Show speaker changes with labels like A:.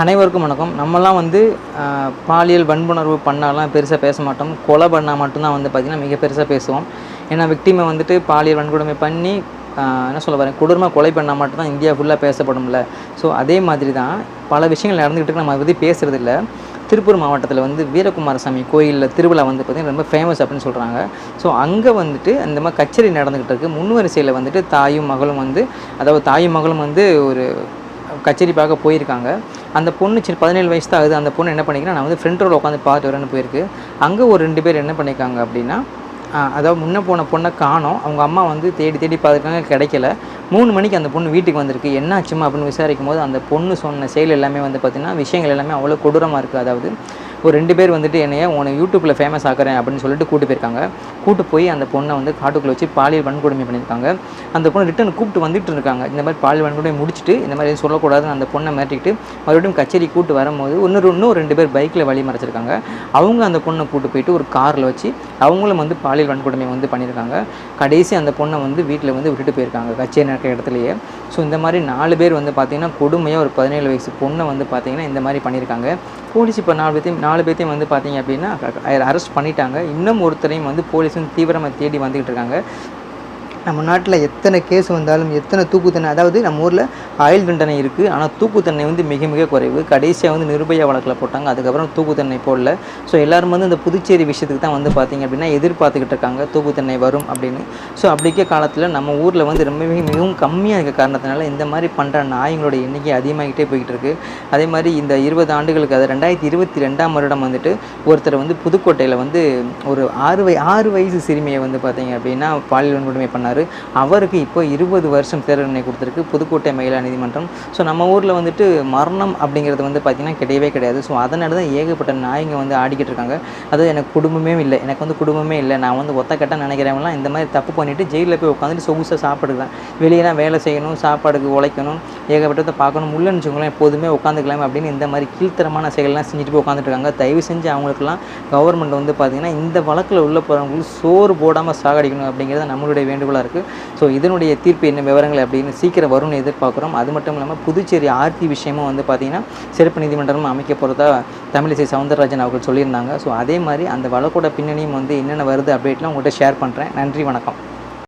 A: அனைவருக்கும் வணக்கம். நம்மலாம் வந்து பாலியல் வன்புணர்வு பண்ணாலாம் பெருசாக பேச மாட்டோம். கொலை பண்ணால் மட்டும்தான் வந்து பார்த்திங்கன்னா மிக பெருசாக பேசுவோம். ஏன்னா விக்டிமை வந்துட்டு பாலியல் வன்கொடுமை பண்ணி என்ன சொல்ல வரேன் கொடூரமாக கொலை பண்ணால் மட்டும்தான் இந்தியா ஃபுல்லாக பேசப்படும்ல. ஸோ அதே மாதிரி தான் பல விஷயங்கள் நடந்துக்கிட்டு நம்ம அதை பற்றி பேசுறது திருப்பூர் மாவட்டத்தில் வந்து வீரகுமாரசாமி கோயிலில் திருவிழா வந்து பார்த்திங்கன்னா ரொம்ப ஃபேமஸ் அப்படின்னு சொல்கிறாங்க ஸோ அங்கே வந்துட்டு அந்த மாதிரி கச்சேரி நடந்துக்கிட்டு இருக்குது முன்வரிசையில் வந்துட்டு தாயும் மகளும் வந்து அதாவது தாயும் மகளும் வந்து ஒரு கச்சேரி பார்க்க போயிருக்காங்க. அந்த பொண்ணு சின்ன பதினேழு வயசு தான் ஆகுது. அந்த பொண்ணு என்ன பண்ணிக்கிறேன் நான் வந்து ஃப்ரெண்ட் ரோவில் உட்காந்து பார்த்து வரேன்னு போயிருக்கு. அங்கே ஒரு ரெண்டு பேர் என்ன பண்ணியிருக்காங்க அப்படின்னா அதாவது முன்ன போன பொண்ணை காணோம். அவங்க அம்மா வந்து தேடி தேடி பார்த்துருக்காங்க கிடைக்கல. மூணு மணிக்கு அந்த பொண்ணு வீட்டுக்கு வந்திருக்கு. என்னாச்சுமா அப்படின்னு விசாரிக்கும் போது அந்த பொண்ணு சொன்ன செயல் எல்லாமே வந்து பார்த்திங்கன்னா விஷயங்கள் எல்லாமே அவ்வளோ கொடூரமாக இருக்குது அதாவது ஒரு ரெண்டு பேர் வந்துட்டு என்னைய உன்னை யூடியூப்பில் ஃபேமஸ் ஆக்குறேன் அப்படின்னு சொல்லிட்டு கூட்டு போயிருக்காங்க. கூட்டு போய் அந்த பொண்ணை வந்து காட்டுக்குள்ளே வச்சு பாலியல் வன்கொடுமை பண்ணியிருக்காங்க. அந்த பொண்ணு ரிட்டன் கூப்பிட்டு வந்துட்டு இருக்காங்க. இந்த மாதிரி பாலியல் வன்கொடுமை முடிச்சுட்டு இந்த மாதிரி எதுவும் சொல்லக்கூடாதுன்னு அந்த பொண்ணை மிரட்டிக்கிட்டு மறுபடியும் கச்சேரி கூட்டு வரும்போது இன்னொரு இன்னும் ரெண்டு பேர் பைக்கில் வழி மறைச்சிருக்காங்க. அவங்க அந்த பொண்ணை கூட்டு போயிட்டு ஒரு காரில் வச்சு அவங்களும் வந்து பாலியல் வன்கொடுமை வந்து பண்ணியிருக்காங்க. கடைசி அந்த பொண்ணை வந்து வீட்டில் வந்து விட்டுட்டு போயிருக்காங்க கச்சேரி நடக்கிற இடத்துலையே. ஸோ இந்த மாதிரி நாலு பேர் வந்து பார்த்திங்கன்னா கொடுமையாக ஒரு பதினேழு வயசு பொண்ணை வந்து பார்த்திங்கன்னா இந்த மாதிரி பண்ணியிருக்காங்க. போலீஸ் இப்போ நாலு பேர்த்தையும் நாலு பேர்த்தையும் வந்து பார்த்தீங்க அப்படின்னா அரெஸ்ட் பண்ணிட்டாங்க. இன்னும் ஒருத்தரையும் வந்து போலீஸ் வந்து தீவிரமாக தேடி வந்துக்கிட்டு இருக்காங்க. நம்ம நாட்டில் எத்தனை கேஸ் வந்தாலும் எத்தனை தூக்கு தண்டனை அதாவது நம்ம ஊரில் ஆயுள் தண்டனை இருக்குது ஆனால் தூக்கு தண்டனை வந்து மிக மிக குறைவு. கடைசியாக வந்து நிர்பயா வழக்கில் போட்டாங்க. அதுக்கப்புறம் தூக்கு தண்டனை போடல. ஸோ எல்லாரும் வந்து இந்த புதுச்சேரி விஷயத்துக்கு தான் வந்து பார்த்தீங்க அப்படின்னா எதிர்பார்த்துக்கிட்டு இருக்காங்க. தூக்கு தண்டனை வரும் அப்படின்னு. ஸோ அப்படிக்க காலத்தில் நம்ம ஊரில் வந்து ரொம்ப மிக- மிகவும் கம்மியாக இருக்க காரணத்தினால இந்த மாதிரி பண்ணுற நாய்களோட எண்ணிக்கை அதிகமாகிட்டே போய்கிட்டு இருக்குது அதே மாதிரி இந்த இருபது ஆண்டுகளுக்கு அது ரெண்டாயிரத்தி இருபத்தி ரெண்டாம் வருடம் வந்துட்டு ஒருத்தர் வந்து புதுக்கோட்டையில் வந்து ஒரு ஆறு வய ஆறு வயசு சிறுமியை வந்து பார்த்தீங்க அப்படின்னா பாலியல் வன்கொடுமை பண்ணார். அவருக்கு இப்போ இருபது வருஷம் சிறை தண்டனை கொடுத்துருக்கு புதுக்கோட்டை மகிழா நீதிமன்றம். ஸோ நம்ம ஊரில் வந்துட்டு மரணம் அப்படிங்கிறது வந்து பார்த்திங்கன்னா கிடையவே கிடையாது. ஸோ அதனால தான் ஏகப்பட்ட நாய்ங்க வந்து ஆடிக்கிட்டு இருக்காங்க. அது எனக்கு குடும்பமே இல்லை. எனக்கு வந்து குடும்பமே இல்லை. நான் வந்து ஒத்த கட்ட நினைக்கிறவங்களாம் இந்த மாதிரி தப்பு பண்ணிவிட்டு ஜெயிலில் போய் உட்காந்துட்டு சொகுசாக சாப்பிடுக்கலாம் வெளியெல்லாம் வேலை செய்யணும் சாப்பாடுக்கு உழைக்கணும் ஏகப்பட்டதை பார்க்கணும். உள்ளன்னு வச்சுக்கோங்களேன் எப்போதுமே உட்காந்துக்கலாம் அப்படின்னு இந்த மாதிரி கீழ்த்தரமான செயல்லாம் செஞ்சுட்டு போய் உட்காந்துட்டு இருக்காங்க. தயவு செஞ்சு அவங்களுக்குலாம் கவர்மெண்ட் வந்து பார்த்திங்கன்னா இந்த வழக்கில் உள்ள போகிறவங்களுக்கு சோறு போடாமல் சாகடிக்கணும் அப்படிங்கிறது நம்மளுடைய வேண்டுகோளாக இருக்குது ஸோ இதனுடைய தீர்ப்பு என்ன விவரங்கள் அப்படின்னு சீக்கிரம் வரும்னு எதிர்பார்க்குறோம். அது மட்டும் இல்லாமல் புதுச்சேரி ஆர்த்தி விஷயமும் வந்து பார்த்திங்கன்னா சிறப்பு நீதிமன்றமும் அமைக்க போகிறதா தமிழிசை சவுந்தரராஜன் அவர்கள் சொல்லியிருந்தாங்க. ஸோ அதே மாதிரி அந்த வழக்கோட பின்னணியும் வந்து என்னென்ன வருது அப்டேட்லாம் உங்கள்கிட்ட ஷேர் பண்ணுறேன் நன்றி வணக்கம்.